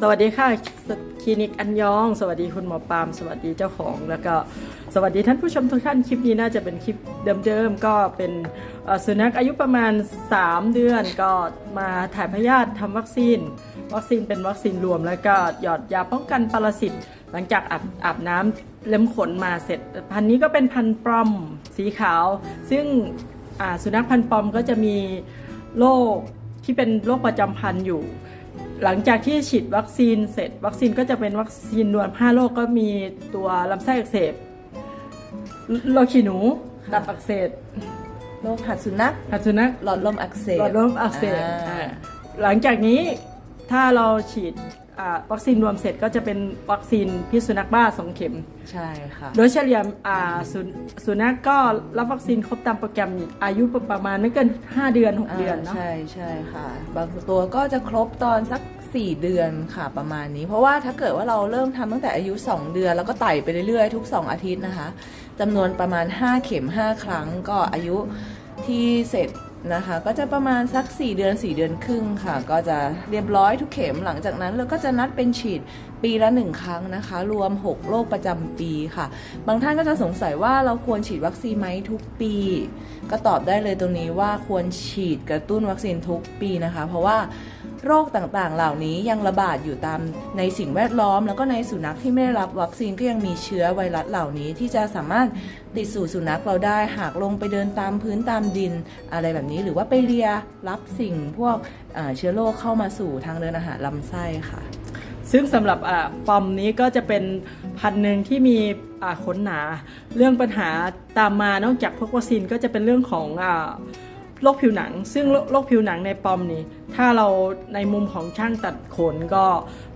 สวัสดีค่ะคลินิกอันยอง สวัสดีคุณหมอปาล์มสวัสดีเจ้าของ แล้วก็สวัสดีท่านผู้ชมทุกท่านคลิปนี้น่าจะเป็นคลิปเดิมๆก็เป็นสุนัขอายุประมาณ 3 เดือนก็มาถ่ายพยาธิทำวัคซีน วัคซีนเป็นวัคซีนรวม แล้วก็หยอดยาป้องกันปรสิตหลังจากอาบอาบน้ำเล็มขนมาเสร็จ พันนี้ก็เป็นพันปลอมสีขาว ซึ่งสุนัขพันปลอมก็จะมีโรคที่เป็นโรคประจำพันธุ์อยู่ หลังจากที่ฉีดวัคซีนเสร็จ วัคซีนก็จะเป็นวัคซีนรวม5โรคก็มีตัวลำไส้อักเสบโรคขี้หนูค่ะตับอักเสบโรคหัดสุนัขหัดสุนัขหลอดลมอักเสบหลอดลมอักเสบอ่าอ่าหลังจากนี้ถ้าเราฉีดอ่า วัคซีนรวมเสร็จก็จะเป็นวัคซีนพิษสุนัขบ้าสองเข็ม ใช่ค่ะ โดยเฉลี่ยอ่าสุนสุนัขก็รับวัคซีนครบตามโปรแกรมอายุประมาณไม่เกิน 5 เดือน 6 เดือนเนาะใช่ใช่ค่ะ บางตัวก็จะครบตอนสัก 4 เดือนค่ะประมาณนี้ เพราะว่าถ้าเกิดว่าเราเริ่มทำตั้งแต่อายุ 2 เดือน แล้วก็ไต่ไปเรื่อยๆ ทุก 2 อาทิตย์นะคะจำนวนประมาณ 5 เข็ม 5 ครั้งก็อายุที่เสร็จ นะคะ ก็จะประมาณสัก 4 เดือน 4 เดือนครึ่งค่ะ ก็จะเรียบร้อยทุกเข็มหลังจากนั้นเราก็จะนัดเป็นฉีดปีละ 1 ครั้งนะคะ รวม 6 โรคประจำปีค่ะ บางท่านก็จะสงสัยว่าเราควรฉีดวัคซีนไหมทุกปี ก็ตอบได้เลยตรงนี้ว่าควรฉีดกระตุ้นวัคซีนทุกปีนะคะ เพราะว่า โรคต่างๆ เหล่านี้ยังระบาดอยู่ตามในสิ่งแวดล้อม แล้วก็ในสุนัขที่ไม่ได้รับวัคซีนก็ยังมีเชื้อไวรัสเหล่านี้ที่จะสามารถติดสู่สุนัขเราได้หากลงไปเดินตามพื้นตามดิน อะไรแบบนี้หรือว่าไปเลียรับสิ่งพวกเชื้อโรคเข้ามาสู่ทางเดินอาหารลำไส้ค่ะ ซึ่งสำหรับอ่าปอมนี้ก็จะเป็นพันหนึ่งที่มีขนหนา เรื่องปัญหาตามมานอกจากพวกวัคซีนก็จะเป็นเรื่องของ โรคผิวหนัง ซึ่งโรโรคผิวหนังในปอมนี้ถ้าเราในมุมของช่างตัดขนก็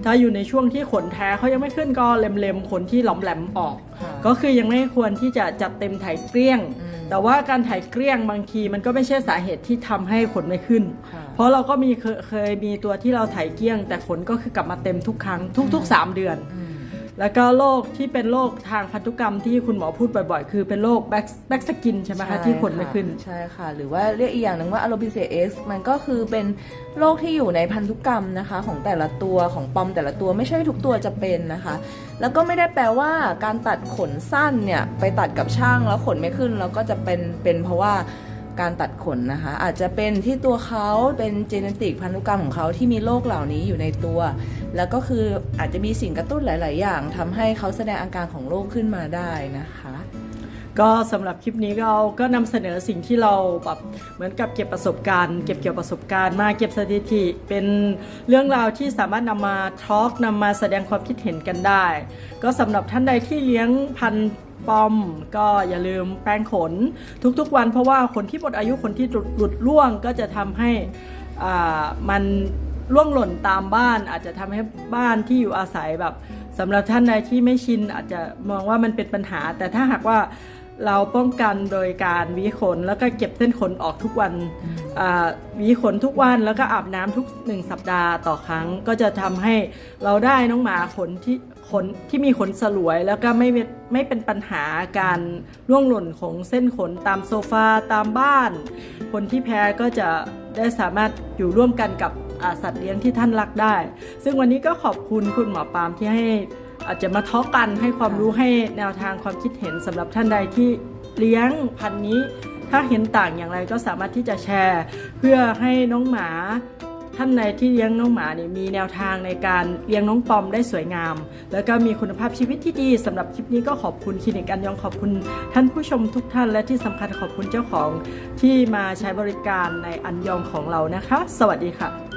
ถ้าอยู่ในช่วงที่ขนแท้เขายังไม่ขึ้นก็เล็มๆขนที่หลอมแหลมออกค่ะก็คือยังไม่ควรที่จะจัดเต็มไถเกลี้ยงอืมแต่ว่าการไถเกลี้ยงบางทีมันก็ไม่ใช่สาเหตุที่ทำให้ขนไม่ขึ้นค่ะเพราะเราก็มีเคยเคยมีตัวที่เราไถเกลี้ยง แต่ขนก็คือกลับมาเต็มทุกครั้งทุก ๆ 3 เดือนอืม แล้วก็โรคที่เป็นโรคทางพันธุกรรมที่คุณหมอพูดบ่อยๆ คือเป็นโรคแบ็กแบ็กสกินใช่ไหมคะที่ขนไม่ขึ้น ใช่ค่ะ หรือว่าเรียกอีกอย่างหนึ่งว่า alopecia x มันก็คือเป็นโรคที่อยู่ในพันธุกรรมนะคะ ของแต่ละตัวของปอมแต่ละตัวไม่ใช่ทุกตัวจะเป็นนะคะ แล้วก็ไม่ได้แปลว่าการตัดขนสั้นเนี่ยไปตัดกับช่างแล้วขนไม่ขึ้นแล้วก็จะเป็นเป็นเพราะว่า การตัดขนนะคะ อาจจะเป็นที่ตัวเขาเป็นเจเนติกพันธุกรรมของเขาที่มีโรคเหล่านี้อยู่ในตัว แล้วก็คืออาจจะมีสิ่งกระตุ้นหลาย ๆ อย่างทำให้เขาแสดงอาการของโรคขึ้นมาได้นะคะ ก็สำหรับคลิปนี้เราก็นำเสนอสิ่งที่เราแบบเหมือนกับเก็บประสบการณ์ เก็บเกี่ยวประสบการณ์มาเก็บสถิติ เป็นเรื่องราวที่สามารถนำมาทอล์กนำมาแสดงความคิดเห็นกันได้ ก็สำหรับท่านใดที่เลี้ยงพันปอมก็อย่าลืมแปรงขนทุกๆวัน เพราะว่าขนที่หมดอายุขนที่หลุดล่วงก็จะทำให้อ่ามันร่วงหล่นตามบ้าน อาจจะทำให้บ้านที่อยู่อาศัยแบบสำหรับท่านใดที่ไม่ชินอาจจะมองว่ามันเป็นปัญหา แต่ถ้าหากว่า เราป้องกันโดยการวีขนแล้วก็เก็บเส้นขนออกทุกวันอ่าหวีขนทุกวันแล้วก็อาบน้ำทุกหนึ่งสัปดาห์ต่อครั้ง ก็จะทำให้เราได้น้องหมาขนที่ขนที่มีขนสลวย แล้วก็ไม่ไม่เป็นปัญหาการร่วงหล่นของเส้นขนตามโซฟาตามบ้าน คนที่แพ้ก็จะได้สามารถอยู่ร่วมกันกับสัตว์เลี้ยงที่ท่านรักได้ ซึ่งวันนี้ก็ขอบคุณคุณหมอปาล์มที่ให้ อาจจะมาทอล์กกันให้ความรู้ให้แนวทางความคิดเห็นสำหรับท่านใดที่เลี้ยงพันธุ์นี้ ถ้าเห็นต่างอย่างไรก็สามารถที่จะแชร์ เพื่อให้น้องหมาท่านใดที่เลี้ยงน้องหมาเนี่ยมีแนวทางในการเลี้ยงน้องปอมได้สวยงาม แล้วก็มีคุณภาพชีวิตที่ดีสำหรับคลิปนี้ก็ขอบคุณคลินิกอันยองขอบคุณ ท่านผู้ชมทุกท่านและที่สำคัญขอบคุณเจ้าของที่มาใช้บริการในอันยองของเรานะคะ สวัสดีค่ะ